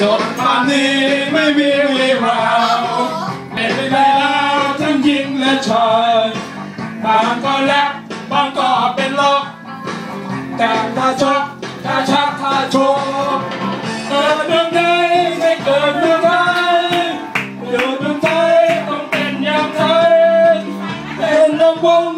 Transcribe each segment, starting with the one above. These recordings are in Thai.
จดมานี้ไม่มีวีราวเป็นไปแล้วทั้งหญิงและชอยบางก็แลกบางก็เป็นลกแต่ถ้าชกถ้าชักถ้าชกเกิดเรื่องใดไม่เกิดเรื่องใดอยู่เมืองใทต้องเป็นอย่างไรเป็นน้ำวง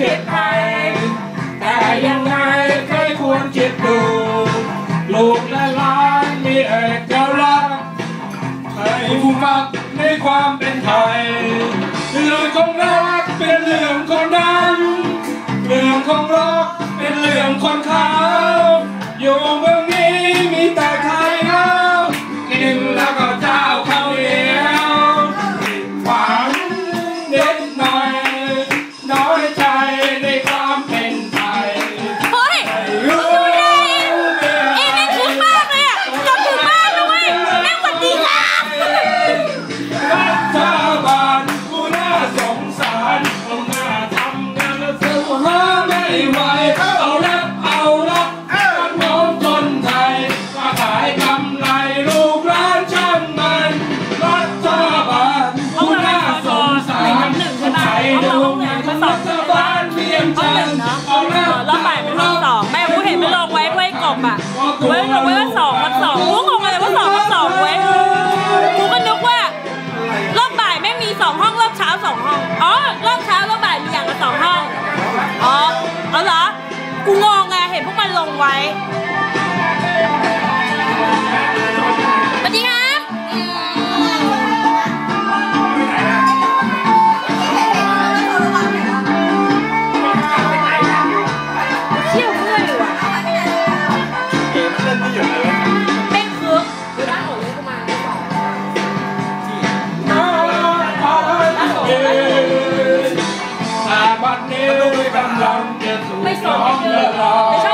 ผิดภัยแต่ยังไงเคยควรจิตดูลูกและหลานมีเอกลักษณ์ให้ผู้มักในความเป็นไทยเรื่องของรักเป็นเรื่องของนั้นเรื่องของรัก พวกมันลงไว้สวัสดีครัเชี่ยวเลอยวะเกมเล่นไม่หยุดเลยเป้คึกบัดนี้กำลังจะสู่ท้องเรืออย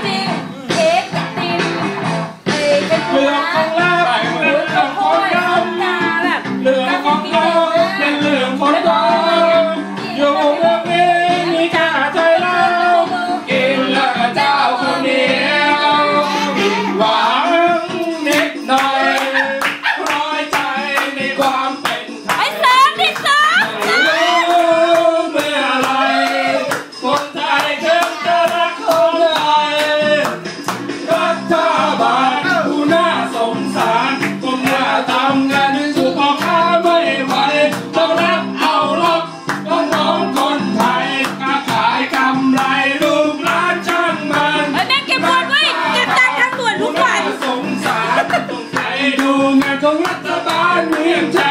I don't want to bad wind tear.